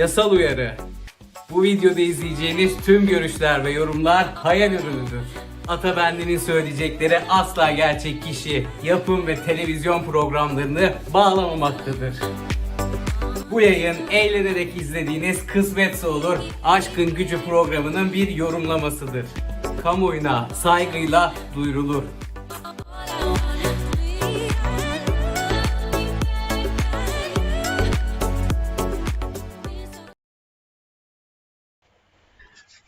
Yasal uyarı. Bu videoda izleyeceğiniz tüm görüşler ve yorumlar hayal ürünüdür. Atabendi'nin söyleyecekleri asla gerçek kişi, yapım ve televizyon programlarını bağlamamaktadır. Bu yayın eğlenerek izlediğiniz Kısmetse Olur Aşkın Gücü programının bir yorumlamasıdır. Kamuoyuna saygıyla duyurulur.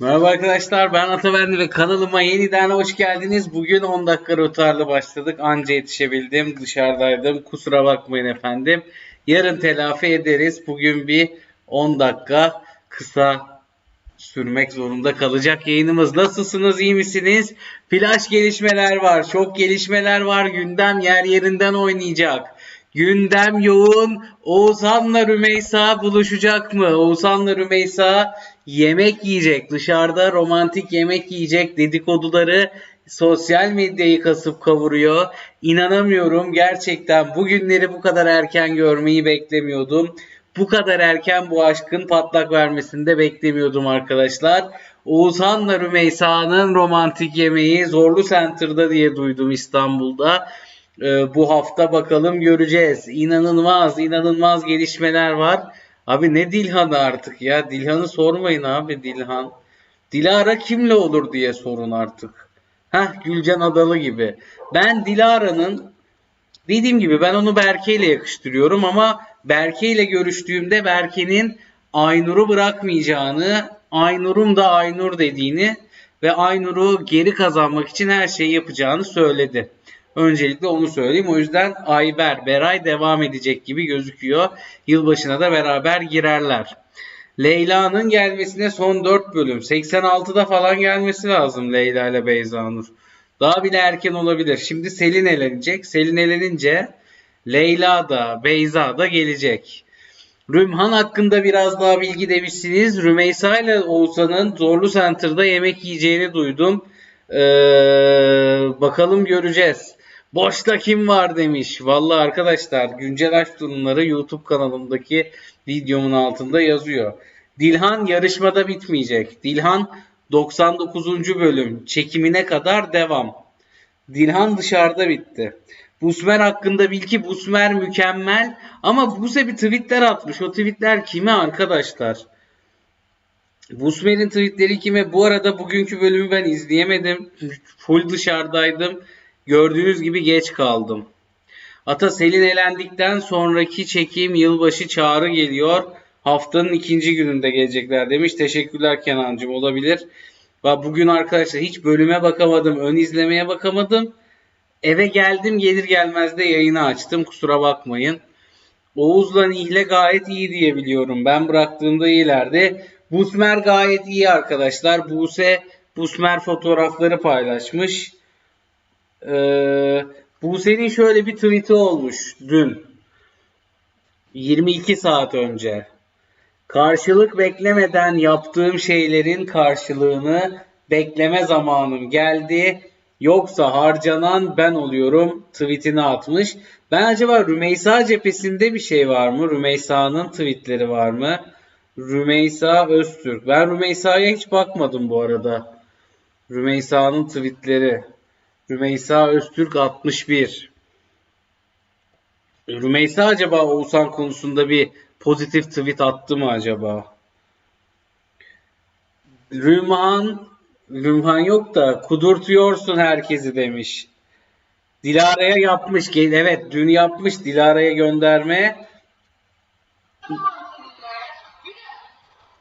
Merhaba arkadaşlar ben Atabendi ve kanalıma yeniden hoş geldiniz. Bugün 10 dakika rotarlı başladık. Anca yetişebildim. Dışarıdaydım. Kusura bakmayın efendim. Yarın telafi ederiz. Bugün bir 10 dakika kısa sürmek zorunda kalacak yayınımız. Nasılsınız? iyi misiniz? Flash gelişmeler var. Çok gelişmeler var. Gündem yer yerinden oynayacak. Gündem yoğun. Oğuzhan'la Rümeysa buluşacak mı? Oğuzhan'la Rümeysa yemek yiyecek. Dışarıda romantik yemek yiyecek dedikoduları sosyal medyayı kasıp kavuruyor. İnanamıyorum gerçekten bu günleri bu kadar erken görmeyi beklemiyordum. Bu kadar erken bu aşkın patlak vermesini de beklemiyordum arkadaşlar. Oğuzhan'la Rümeysa'nın romantik yemeği Zorlu Center'da diye duydum İstanbul'da. Ee, bu hafta bakalım göreceğiz. İnanılmaz, inanılmaz gelişmeler var. Abi ne Dilhan'ı artık ya? Dilhan'ı sormayın abi Dilhan. Dilara kimle olur diye sorun artık. Heh Gülcan Adalı gibi. Ben Dilara'nın dediğim gibi ben onu Berke ile yakıştırıyorum ama Berke ile görüştüğümde Berke'nin Aynur'u bırakmayacağını, Aynur'un da Aynur dediğini ve Aynur'u geri kazanmak için her şeyi yapacağını söyledi. Öncelikle onu söyleyeyim. O yüzden Ayber, Beray devam edecek gibi gözüküyor. Yılbaşına da beraber girerler. Leyla'nın gelmesine son 4 bölüm. 86'da falan gelmesi lazım Leyla ile Beyzanur. Daha bile erken olabilir. Şimdi Selin elenecek. Selin elenince Leyla da Beyza da gelecek. Rümhan hakkında biraz daha bilgi demişsiniz. Rümeysa ile Oğuzhan'ın Zorlu Center'da yemek yiyeceğini duydum. Ee, bakalım göreceğiz. Boşta kim var demiş. Vallahi arkadaşlar güncel aşk durumları YouTube kanalımdaki videomun altında yazıyor. Dilhan yarışmada bitmeyecek. Dilhan 99. bölüm çekimine kadar devam. Dilhan dışarıda bitti. Busmer hakkında bil ki Busmer mükemmel ama Buse bir tweetler atmış. O tweetler kime arkadaşlar? Busmer'in tweetleri kime? Bu arada bugünkü bölümü ben izleyemedim. Full dışarıdaydım. Gördüğünüz gibi geç kaldım. Ata Selin elendikten sonraki çekim yılbaşı çağrı geliyor. Haftanın ikinci gününde gelecekler demiş. Teşekkürler Kenancığım olabilir. Bugün arkadaşlar hiç bölüme bakamadım. Ön izlemeye bakamadım. Eve geldim gelir gelmez de yayını açtım. Kusura bakmayın. Oğuz'la Nihle gayet iyi diye biliyorum. Ben bıraktığımda iyilerdi. Busmer gayet iyi arkadaşlar. Buse Busmer fotoğrafları paylaşmış. Ee, Buse'nin şöyle bir tweet'i olmuş dün. 22 saat önce. Karşılık beklemeden yaptığım şeylerin karşılığını bekleme zamanım geldi. Yoksa harcanan ben oluyorum tweetini atmış. Ben acaba Rümeysa cephesinde bir şey var mı? Rümeysa'nın tweetleri var mı? Rümeysa Öztürk. Ben Rümeysa'ya hiç bakmadım bu arada. Rümeysa'nın tweetleri. Rümeysa Öztürk 61. Rümeysa acaba Oğuzhan konusunda bir pozitif tweet attı mı acaba? Rümhan Rümhan yok da kudurtuyorsun herkesi demiş. Dilara'ya yapmış. Evet dün yapmış Dilara'ya gönderme.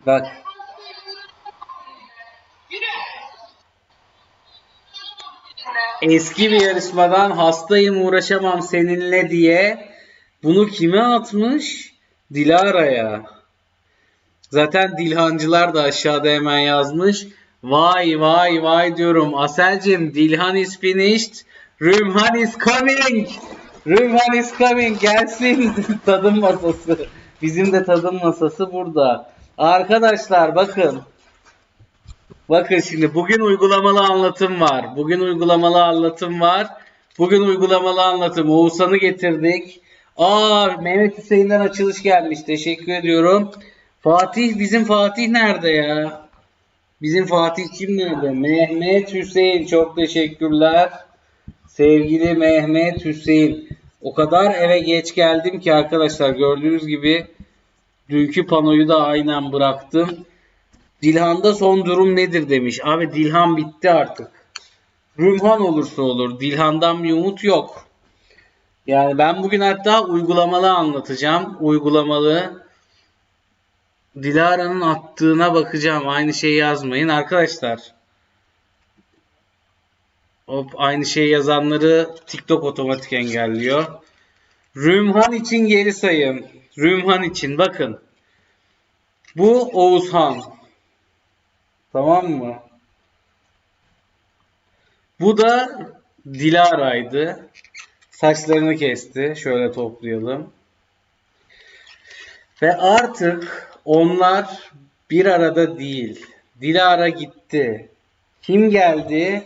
Bak eski bir yarışmadan hastayım uğraşamam seninle diye bunu kime atmış? Dilara'ya. Zaten Dilhancılar da aşağıda hemen yazmış. Vay vay vay diyorum. Aselcim Dilhan is finished. Rümhan is coming. Rümhan is coming. Gelsin tadım masası. Bizim de tadım masası burada. Arkadaşlar bakın. Bakın şimdi bugün uygulamalı anlatım var. Bugün uygulamalı anlatım var. Bugün uygulamalı anlatım. Oğuzhan'ı getirdik. Aa Mehmet Hüseyin'den açılış gelmiş. Teşekkür ediyorum. Fatih bizim Fatih nerede ya? Bizim Fatih kim nerede? Mehmet Hüseyin çok teşekkürler. Sevgili Mehmet Hüseyin. O kadar eve geç geldim ki arkadaşlar gördüğünüz gibi dünkü panoyu da aynen bıraktım. Dilhan'da son durum nedir demiş. Abi Dilhan bitti artık. Rümhan olursa olur. Dilhan'dan bir umut yok. Yani ben bugün hatta uygulamalı anlatacağım. Uygulamalı. Dilara'nın attığına bakacağım. Aynı şeyi yazmayın arkadaşlar. Hop aynı şeyi yazanları TikTok otomatik engelliyor. Rümhan için geri sayım. Rümhan için bakın. Bu Oğuzhan. Tamam mı? Bu da Dilara'ydı. Saçlarını kesti. Şöyle toplayalım. Ve artık onlar bir arada değil. Dilara gitti. Kim geldi?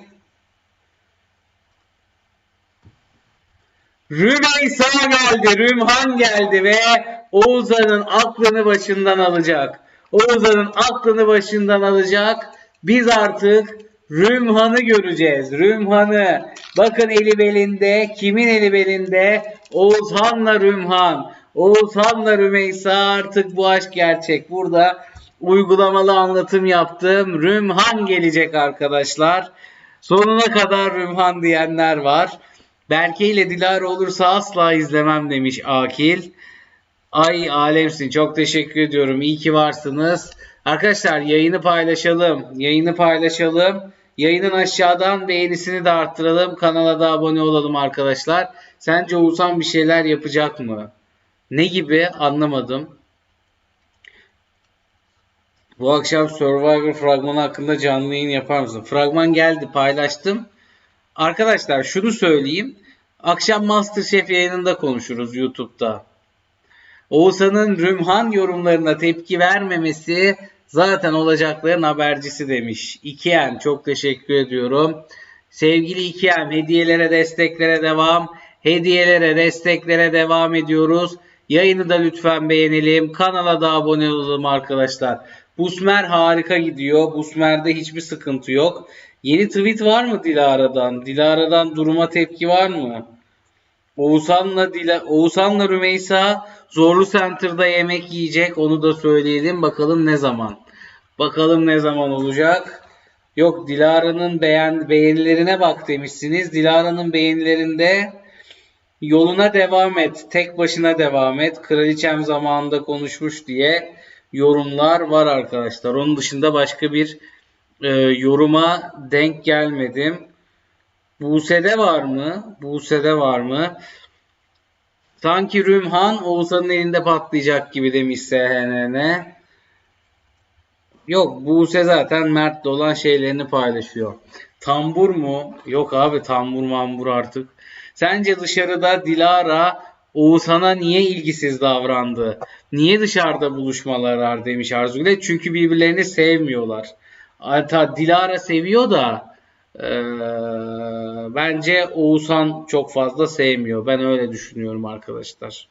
Rümeysa geldi, Rümhan geldi ve Oğuzhan'ın aklını başından alacak. Oğuzhan'ın aklını başından alacak. Biz artık Rümhan'ı göreceğiz. Rümhan'ı. Bakın eli belinde. Kimin eli belinde? Oğuzhan'la Rümhan. Oğuzhan'la Rümeysa artık bu aşk gerçek. Burada uygulamalı anlatım yaptım. Rümhan gelecek arkadaşlar. Sonuna kadar Rümhan diyenler var. Berke ile Dilara olursa asla izlemem demiş Akil. Ay alemsin. Çok teşekkür ediyorum. İyi ki varsınız. Arkadaşlar yayını paylaşalım. Yayını paylaşalım. Yayının aşağıdan beğenisini de arttıralım. Kanala da abone olalım arkadaşlar. Sence Oğuzhan bir şeyler yapacak mı? Ne gibi anlamadım. Bu akşam Survivor fragmanı hakkında canlı yayın yapar mısın? Fragman geldi paylaştım. Arkadaşlar şunu söyleyeyim. Akşam Masterchef yayınında konuşuruz YouTube'da. Oğuzhan'ın Rümhan yorumlarına tepki vermemesi zaten olacakların habercisi demiş. İkiyen çok teşekkür ediyorum. Sevgili İkiyen hediyelere desteklere devam. Hediyelere desteklere devam ediyoruz. Yayını da lütfen beğenelim. Kanala da abone olalım arkadaşlar. Busmer harika gidiyor. Busmer'de hiçbir sıkıntı yok. Yeni tweet var mı Dilara'dan? Dilara'dan duruma tepki var mı? Oğuzhan'la Dila Oğuzhan'la Rümeysa Zorlu Center'da yemek yiyecek. Onu da söyleyelim. Bakalım ne zaman. Bakalım ne zaman olacak. Yok Dilara'nın beğen beğenilerine bak demişsiniz. Dilara'nın beğenilerinde yoluna devam et. Tek başına devam et. Kraliçem zamanında konuşmuş diye yorumlar var arkadaşlar. Onun dışında başka bir e, yoruma denk gelmedim. Buse'de var mı? Buse'de var mı? Sanki Rümhan Oğuzhan'ın elinde patlayacak gibi demiş SHNN. Yok Buse zaten Mert'le olan şeylerini paylaşıyor. Tambur mu? Yok abi tambur mambur artık. Sence dışarıda Dilara Oğuzhan'a niye ilgisiz davrandı? Niye dışarıda buluşmalar var demiş Arzugül. Çünkü birbirlerini sevmiyorlar. Hatta Dilara seviyor da ee, bence Oğuzhan çok fazla sevmiyor. Ben öyle düşünüyorum arkadaşlar.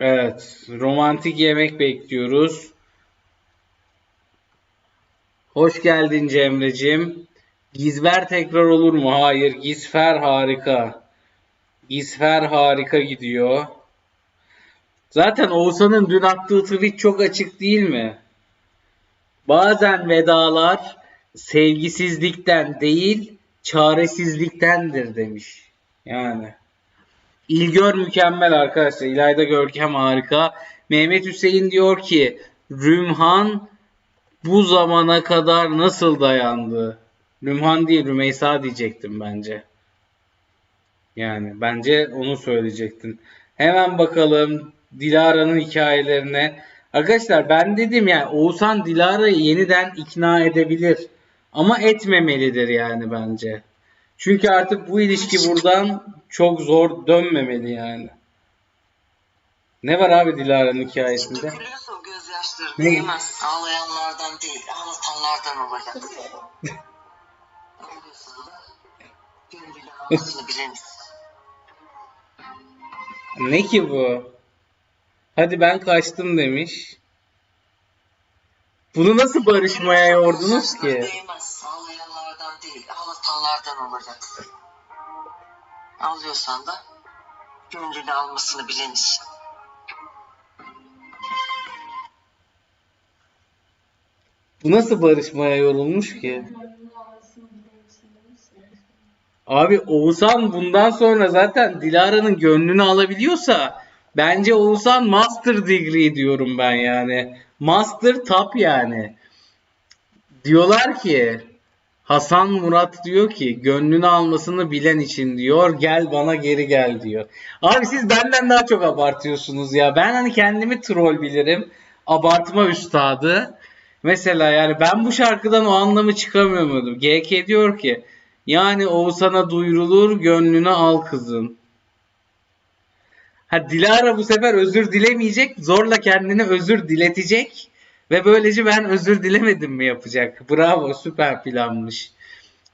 Evet. Romantik yemek bekliyoruz. Hoş geldin Cemre'cim. Gizver tekrar olur mu? Hayır. Gizfer harika. Gizfer harika gidiyor. Zaten Oğuzhan'ın dün attığı tweet çok açık değil mi? Bazen vedalar sevgisizlikten değil çaresizliktendir demiş. Yani. İlgör mükemmel arkadaşlar. İlayda Görkem harika. Mehmet Hüseyin diyor ki Rümhan bu zamana kadar nasıl dayandı? Rümhan değil Rümeysa diyecektim bence. Yani bence onu söyleyecektin. Hemen bakalım Dilara'nın hikayelerine. Arkadaşlar ben dedim ya Oğuzhan Dilara'yı yeniden ikna edebilir. Ama etmemelidir yani bence. Çünkü artık bu ilişki buradan çok zor dönmemeli yani. Ne var abi Dilara'nın hikayesinde? Dökülüyorsa o gözyaşları Ne? değmez. Ağlayanlardan değil, ağlatanlardan olacak. Bileniz. Ne ki bu? Hadi ben kaçtım demiş. Bunu nasıl barışmaya yordunuz ki? Değmez. Ağlayanlardan değil, ağlatanlardan olacak. Ağlıyorsan da gönlünü almasını bilen. Bu nasıl barışmaya yorulmuş ki? Abi Oğuzhan bundan sonra zaten Dilara'nın gönlünü alabiliyorsa bence Oğuzhan master degree diyorum ben yani. Master top yani. Diyorlar ki Hasan Murat diyor ki gönlünü almasını bilen için diyor gel bana geri gel diyor. Abi siz benden daha çok abartıyorsunuz ya. Ben hani kendimi troll bilirim. Abartma üstadı. Mesela yani ben bu şarkıdan o anlamı çıkamıyordum. GK diyor ki yani Oğuzhan'a duyurulur gönlünü al kızın. Ha Dilara bu sefer özür dilemeyecek. Zorla kendini özür diletecek. Ve böylece ben özür dilemedim mi yapacak. Bravo süper planmış.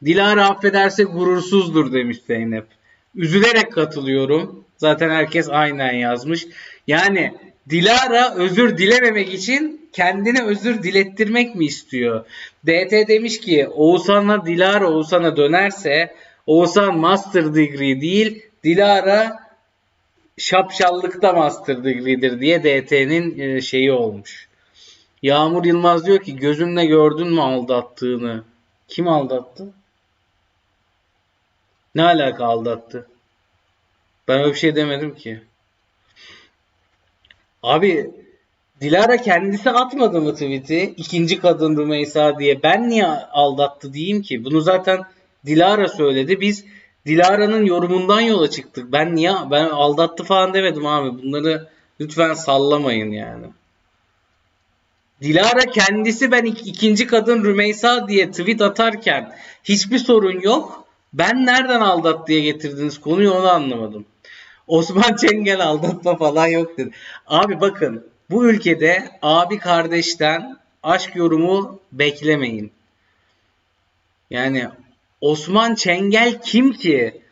Dilara affederse gurursuzdur demiş Zeynep. Üzülerek katılıyorum. Zaten herkes aynen yazmış. Yani Dilara özür dilememek için kendine özür dilettirmek mi istiyor? DT demiş ki Oğuzhan'la Dilara Oğuzhan'a dönerse Oğuzhan master degree değil Dilara şapşallıkta master degree'dir diye DT'nin e, şeyi olmuş. Yağmur Yılmaz diyor ki gözünle gördün mü aldattığını? Kim aldattı? Ne alaka aldattı? Ben öyle bir şey demedim ki. Abi Dilara kendisi atmadı mı tweet'i? İkinci kadın Rümeysa diye. Ben niye aldattı diyeyim ki? Bunu zaten Dilara söyledi. Biz Dilara'nın yorumundan yola çıktık. Ben niye ben aldattı falan demedim abi. Bunları lütfen sallamayın yani. Dilara kendisi ben ik- ikinci kadın Rümeysa diye tweet atarken hiçbir sorun yok. Ben nereden aldat diye getirdiniz konuyu onu anlamadım. Osman Çengel aldatma falan yok dedi. Abi bakın bu ülkede abi kardeşten aşk yorumu beklemeyin. Yani Osman Çengel kim ki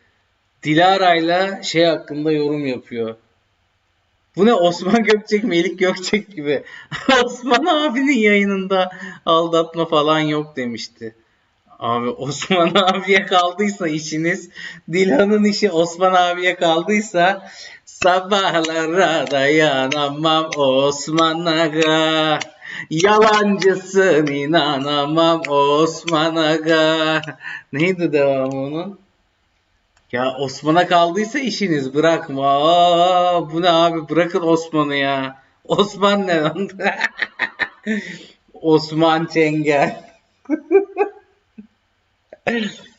Dilara'yla şey hakkında yorum yapıyor? Bu ne Osman Gökçek, Melik Gökçek gibi. Osman abinin yayınında aldatma falan yok demişti. Abi Osman abiye kaldıysa işiniz, Dilan'ın işi Osman abiye kaldıysa sabahlara dayanamam Osman aga. Yalancısın inanamam Osman aga. Neydi devamı onun? Ya Osman'a kaldıysa işiniz bırakma. Aa, bu ne abi bırakın Osman'ı ya. Osman ne lan? Osman Çengel.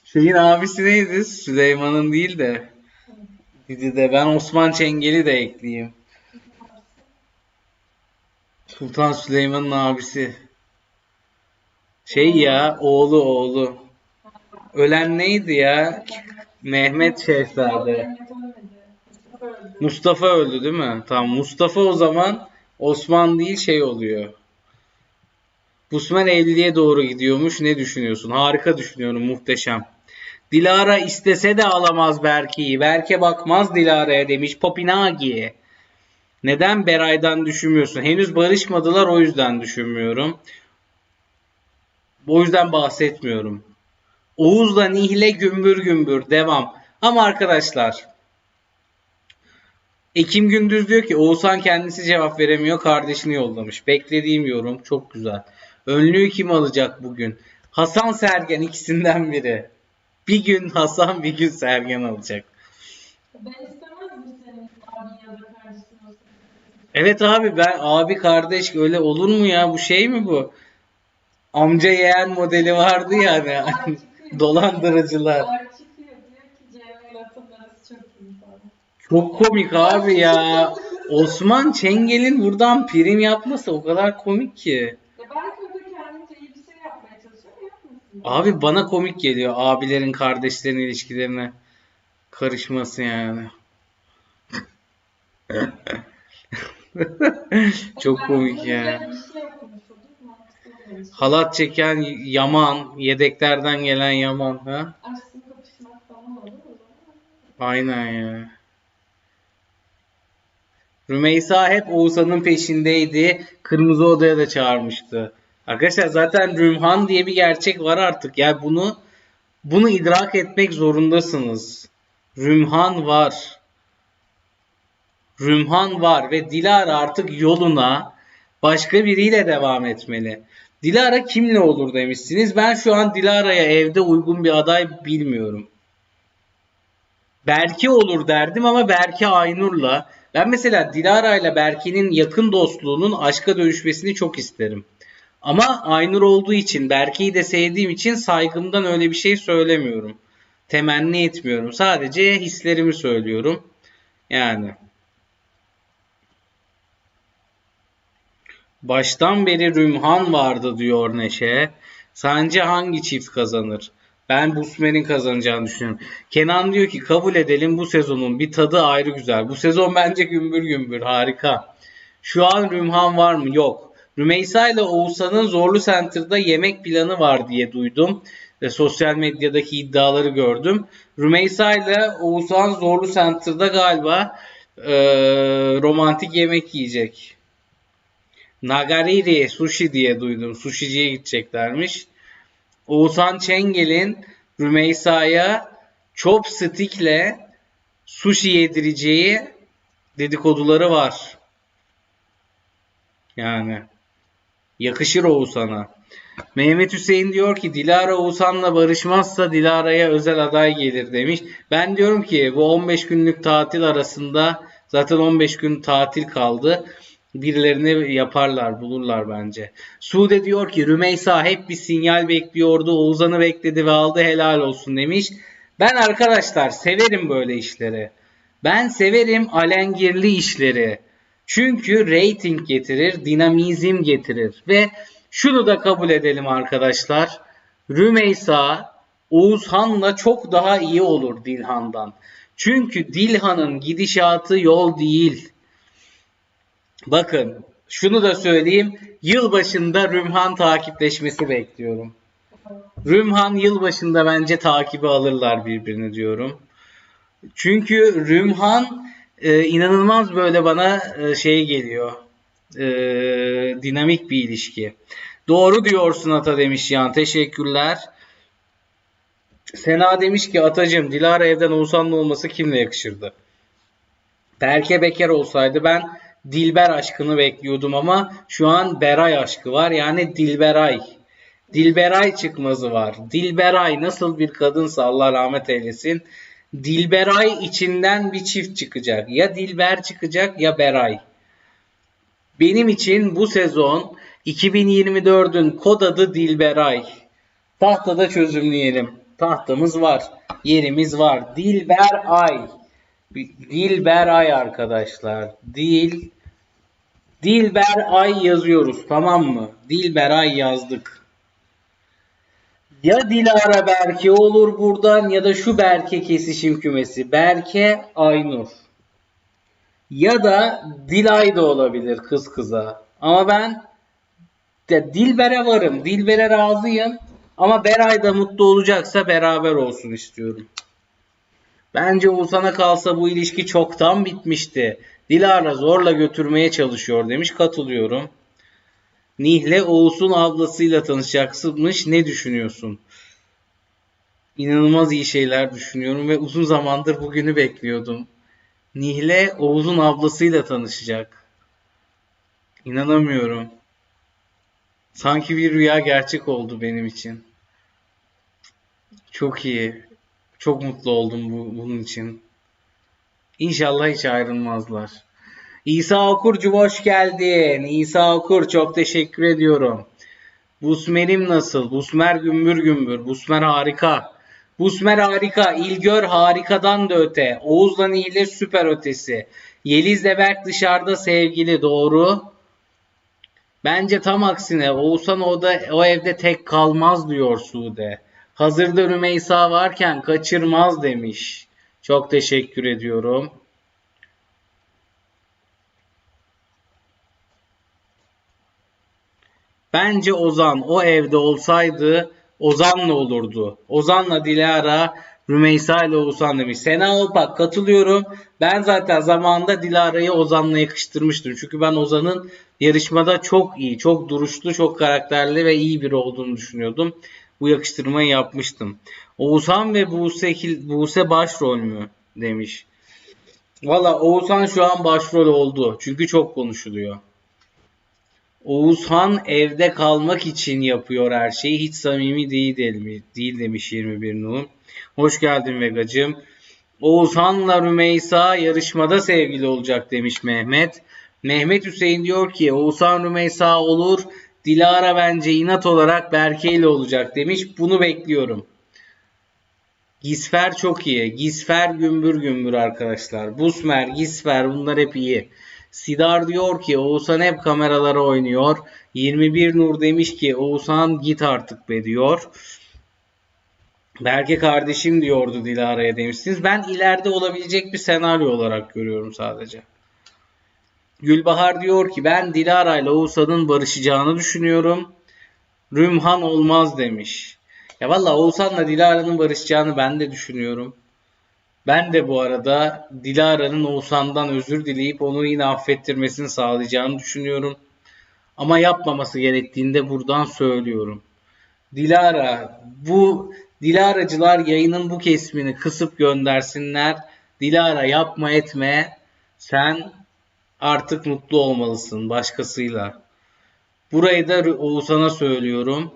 Şeyin abisi neydi? Süleyman'ın değil de. Dizide ben Osman Çengel'i de ekleyeyim. Sultan Süleyman'ın abisi. Şey ya oğlu oğlu. Ölen neydi ya? Mehmet Şehzade. Mustafa öldü değil mi? Tamam Mustafa o zaman Osman değil şey oluyor. Busman 50'ye doğru gidiyormuş. Ne düşünüyorsun? Harika düşünüyorum. Muhteşem. Dilara istese de alamaz Berke'yi. Berke bakmaz Dilara'ya demiş Popinagi. Neden Beray'dan düşünmüyorsun? Henüz barışmadılar o yüzden düşünmüyorum. O yüzden bahsetmiyorum. Oğuz'la Nihle gümbür gümbür devam. Ama arkadaşlar Ekim Gündüz diyor ki Oğuzhan kendisi cevap veremiyor kardeşini yollamış. Beklediğim yorum çok güzel. Önlüğü kim alacak bugün? Hasan Sergen ikisinden biri. Bir gün Hasan bir gün Sergen alacak. Ben istemezdim senin abin ya da kardeşin olsun. Evet abi ben abi kardeş öyle olur mu ya bu şey mi bu? Amca yeğen modeli vardı yani. Dolandırıcılar. Çok komik abi ya. Osman Çengel'in buradan prim yapması o kadar komik ki. Bir şey. Abi bana komik geliyor abilerin kardeşlerin ilişkilerine karışması yani. Çok komik ya. Halat çeken Yaman, yedeklerden gelen Yaman ha? Aynen ya. Rümeysa hep Oğuzhan'ın peşindeydi. Kırmızı odaya da çağırmıştı. Arkadaşlar zaten Rümhan diye bir gerçek var artık. Yani bunu bunu idrak etmek zorundasınız. Rümhan var. Rümhan var ve Dilara artık yoluna başka biriyle devam etmeli. Dilara kimle olur demişsiniz. Ben şu an Dilara'ya evde uygun bir aday bilmiyorum. Berke olur derdim ama Berke Aynur'la. Ben mesela Dilara ile Berke'nin yakın dostluğunun aşka dönüşmesini çok isterim. Ama Aynur olduğu için, Berke'yi de sevdiğim için saygımdan öyle bir şey söylemiyorum. Temenni etmiyorum. Sadece hislerimi söylüyorum. Yani. Baştan beri Rümhan vardı diyor Neşe. Sence hangi çift kazanır? Ben Busmer'in kazanacağını düşünüyorum. Kenan diyor ki kabul edelim bu sezonun bir tadı ayrı güzel. Bu sezon bence gümbür gümbür harika. Şu an Rümhan var mı? Yok. Rümeysa ile Oğuzhan'ın Zorlu Center'da yemek planı var diye duydum. Ve sosyal medyadaki iddiaları gördüm. Rümeysa ile Oğuzhan Zorlu Center'da galiba e, romantik yemek yiyecek. Nagariri sushi diye duydum. Sushiciye gideceklermiş. Oğuzhan Çengel'in Rümeysa'ya chopstick'le sushi yedireceği dedikoduları var. Yani yakışır Oğuzhan'a. Mehmet Hüseyin diyor ki Dilara Oğuzhan'la barışmazsa Dilara'ya özel aday gelir demiş. Ben diyorum ki bu 15 günlük tatil arasında zaten 15 gün tatil kaldı. Birilerini yaparlar, bulurlar bence. Sude diyor ki Rümeysa hep bir sinyal bekliyordu. Oğuzhan'ı bekledi ve aldı helal olsun demiş. Ben arkadaşlar severim böyle işleri. Ben severim alengirli işleri. Çünkü rating getirir, dinamizm getirir ve şunu da kabul edelim arkadaşlar. Rümeysa Oğuzhan'la çok daha iyi olur Dilhan'dan. Çünkü Dilhan'ın gidişatı yol değil. Bakın şunu da söyleyeyim. Yılbaşında Rümhan takipleşmesi bekliyorum. Rümhan yılbaşında bence takibi alırlar birbirini diyorum. Çünkü Rümhan e, inanılmaz böyle bana e, şey geliyor. E, dinamik bir ilişki. Doğru diyorsun Ata demiş Yan. Teşekkürler. Sena demiş ki Atacım Dilara evden Oğuzhan'la olması kimle yakışırdı? Berke Bekar olsaydı ben Dilber aşkını bekliyordum ama şu an Beray aşkı var. Yani Dilberay. Dilberay çıkmazı var. Dilberay nasıl bir kadınsa Allah rahmet eylesin. Dilberay içinden bir çift çıkacak. Ya Dilber çıkacak ya Beray. Benim için bu sezon 2024'ün kod adı Dilberay. Tahtada çözümleyelim. Tahtamız var. Yerimiz var. Dilber Ay. Dilber Ay arkadaşlar. Dil Dilber Ay yazıyoruz tamam mı? Dilber Ay yazdık. Ya Dilara Berke olur buradan ya da şu Berke kesişim kümesi. Berke Aynur. Ya da Dilay da olabilir kız kıza. Ama ben de Dilber'e varım. Dilber'e razıyım. Ama Beray da mutlu olacaksa beraber olsun istiyorum. Bence Oğuzhan'a kalsa bu ilişki çoktan bitmişti. Dilara zorla götürmeye çalışıyor demiş. Katılıyorum. Nihle Oğuz'un ablasıyla tanışacakmış. Ne düşünüyorsun? İnanılmaz iyi şeyler düşünüyorum ve uzun zamandır bugünü bekliyordum. Nihle Oğuz'un ablasıyla tanışacak. İnanamıyorum. Sanki bir rüya gerçek oldu benim için. Çok iyi. Çok mutlu oldum bu, bunun için. İnşallah hiç ayrılmazlar. İsa Okurcu hoş geldin. İsa Okur çok teşekkür ediyorum. Busmer'im nasıl? Busmer gümbür gümbür. Busmer harika. Busmer harika. İlgör harikadan da öte. Oğuz'dan ile süper ötesi. Yeliz de Berk dışarıda sevgili doğru. Bence tam aksine Oğuzhan o, da, o evde tek kalmaz diyor Sude. Hazırda Rümeysa varken kaçırmaz demiş. Çok teşekkür ediyorum. Bence Ozan o evde olsaydı Ozan'la olurdu. Ozan'la Dilara Rümeysa ile Oğuzhan demiş. Sena Olpak katılıyorum. Ben zaten zamanında Dilara'yı Ozan'la yakıştırmıştım. Çünkü ben Ozan'ın yarışmada çok iyi, çok duruşlu, çok karakterli ve iyi biri olduğunu düşünüyordum. Bu yakıştırmayı yapmıştım. Oğuzhan ve Buse, Buse başrol mü? demiş. Valla Oğuzhan şu an başrol oldu. Çünkü çok konuşuluyor. Oğuzhan evde kalmak için yapıyor her şeyi. Hiç samimi değil, değil, demiş 21 Nuh. Hoş geldin Vegacığım. Oğuzhan'la Rümeysa yarışmada sevgili olacak demiş Mehmet. Mehmet Hüseyin diyor ki Oğuzhan Rümeysa olur. Dilara bence inat olarak Berke ile olacak demiş. Bunu bekliyorum. Gisfer çok iyi. Gisfer gümbür gümbür arkadaşlar. Busmer, Gisfer bunlar hep iyi. Sidar diyor ki Oğuzhan hep kameralara oynuyor. 21 Nur demiş ki Oğuzhan git artık be diyor. Berke kardeşim diyordu Dilara'ya demişsiniz. Ben ileride olabilecek bir senaryo olarak görüyorum sadece. Gülbahar diyor ki ben Dilara ile Oğuzhan'ın barışacağını düşünüyorum. Rümhan olmaz demiş. Ya valla Oğuzhan'la Dilara'nın barışacağını ben de düşünüyorum. Ben de bu arada Dilara'nın Oğuzhan'dan özür dileyip onu yine affettirmesini sağlayacağını düşünüyorum. Ama yapmaması gerektiğini de buradan söylüyorum. Dilara bu Dilaracılar yayının bu kesmini kısıp göndersinler. Dilara yapma etme. Sen artık mutlu olmalısın başkasıyla. Burayı da Oğuzhan'a söylüyorum.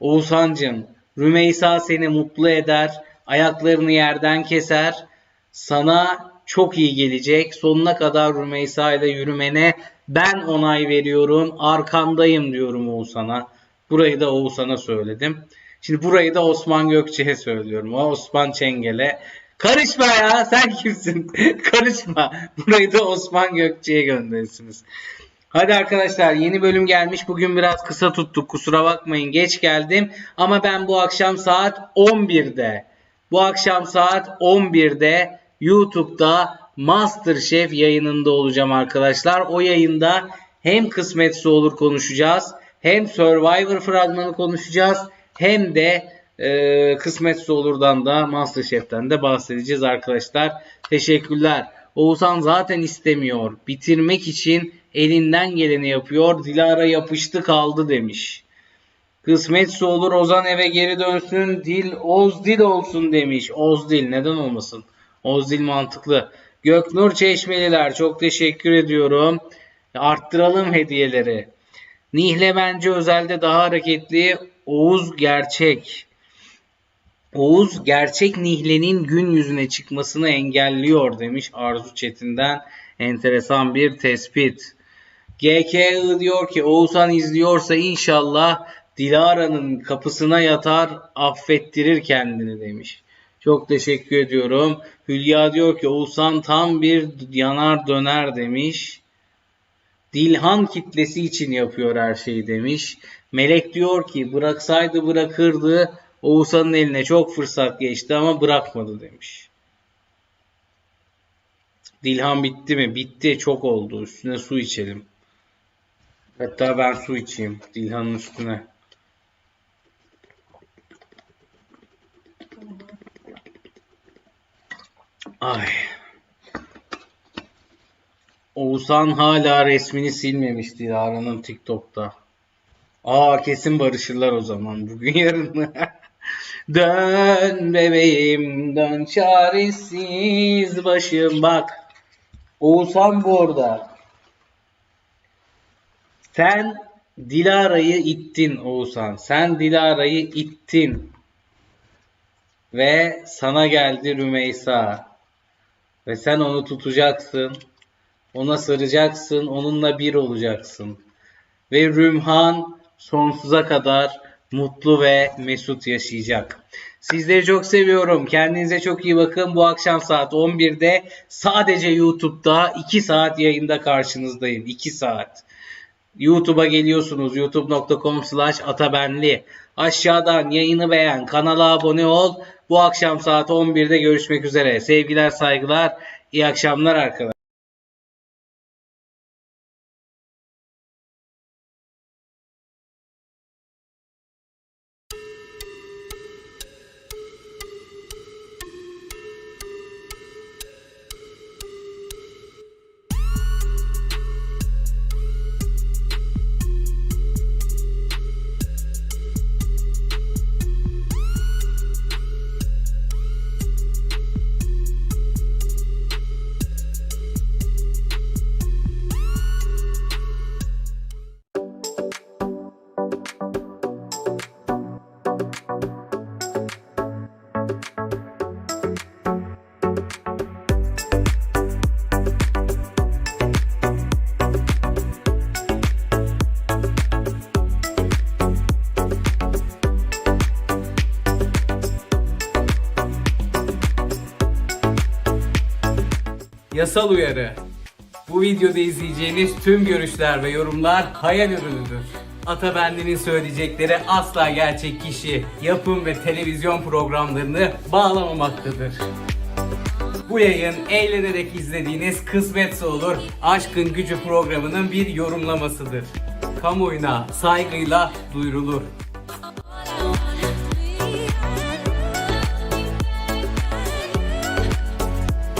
Oğuzhan'cım Rümeysa seni mutlu eder. Ayaklarını yerden keser. Sana çok iyi gelecek. Sonuna kadar Rümeysa ile yürümene ben onay veriyorum. Arkandayım diyorum Oğuzhan'a. Burayı da Oğuzhan'a söyledim. Şimdi burayı da Osman Gökçe'ye söylüyorum. Osman Çengel'e. Karışma ya sen kimsin? Karışma. Burayı da Osman Gökçe'ye gönderirsiniz. Hadi arkadaşlar yeni bölüm gelmiş. Bugün biraz kısa tuttuk. Kusura bakmayın geç geldim. Ama ben bu akşam saat 11'de bu akşam saat 11'de YouTube'da MasterChef yayınında olacağım arkadaşlar. O yayında hem kısmetse olur konuşacağız. Hem Survivor fragmanı konuşacağız. Hem de e, kısmetse olurdan da MasterChef'ten de bahsedeceğiz arkadaşlar. Teşekkürler. Oğuzhan zaten istemiyor. Bitirmek için elinden geleni yapıyor. Dilara yapıştı kaldı demiş. Kısmetse olur Ozan eve geri dönsün. Dil Oz dil olsun demiş. Oz dil neden olmasın? Oz dil mantıklı. Göknur Çeşmeliler çok teşekkür ediyorum. Arttıralım hediyeleri. Nihle bence özelde daha hareketli. Oğuz gerçek. Oğuz gerçek Nihle'nin gün yüzüne çıkmasını engelliyor demiş Arzu Çetin'den. Enteresan bir tespit. GKI diyor ki Oğuzhan izliyorsa inşallah Dilara'nın kapısına yatar affettirir kendini demiş. Çok teşekkür ediyorum. Hülya diyor ki Oğuzhan tam bir yanar döner demiş. Dilhan kitlesi için yapıyor her şeyi demiş. Melek diyor ki bıraksaydı bırakırdı. Oğuzhan'ın eline çok fırsat geçti ama bırakmadı demiş. Dilhan bitti mi? Bitti. Çok oldu. Üstüne su içelim. Hatta ben su içeyim. Dilhan'ın üstüne. Ay. Oğuzhan hala resmini silmemiş Dilara'nın TikTok'ta. Aa kesin barışırlar o zaman. Bugün yarın. dön bebeğim dön çaresiz başım. Bak. Oğuzhan bu orada. Sen Dilara'yı ittin Oğuzhan. Sen Dilara'yı ittin. Ve sana geldi Rümeysa. Ve sen onu tutacaksın. Ona saracaksın. Onunla bir olacaksın. Ve Rümhan sonsuza kadar mutlu ve mesut yaşayacak. Sizleri çok seviyorum. Kendinize çok iyi bakın. Bu akşam saat 11'de sadece YouTube'da 2 saat yayında karşınızdayım. 2 saat. YouTube'a geliyorsunuz. youtube.com slash atabenli. Aşağıdan yayını beğen, kanala abone ol. Bu akşam saat 11'de görüşmek üzere. Sevgiler, saygılar. İyi akşamlar arkadaşlar. Yasal uyarı. Bu videoda izleyeceğiniz tüm görüşler ve yorumlar hayal ürünüdür. Atabendi'nin söyleyecekleri asla gerçek kişi, yapım ve televizyon programlarını bağlamamaktadır. Bu yayın eğlenerek izlediğiniz Kısmetse Olur Aşkın Gücü programının bir yorumlamasıdır. Kamuoyuna saygıyla duyurulur.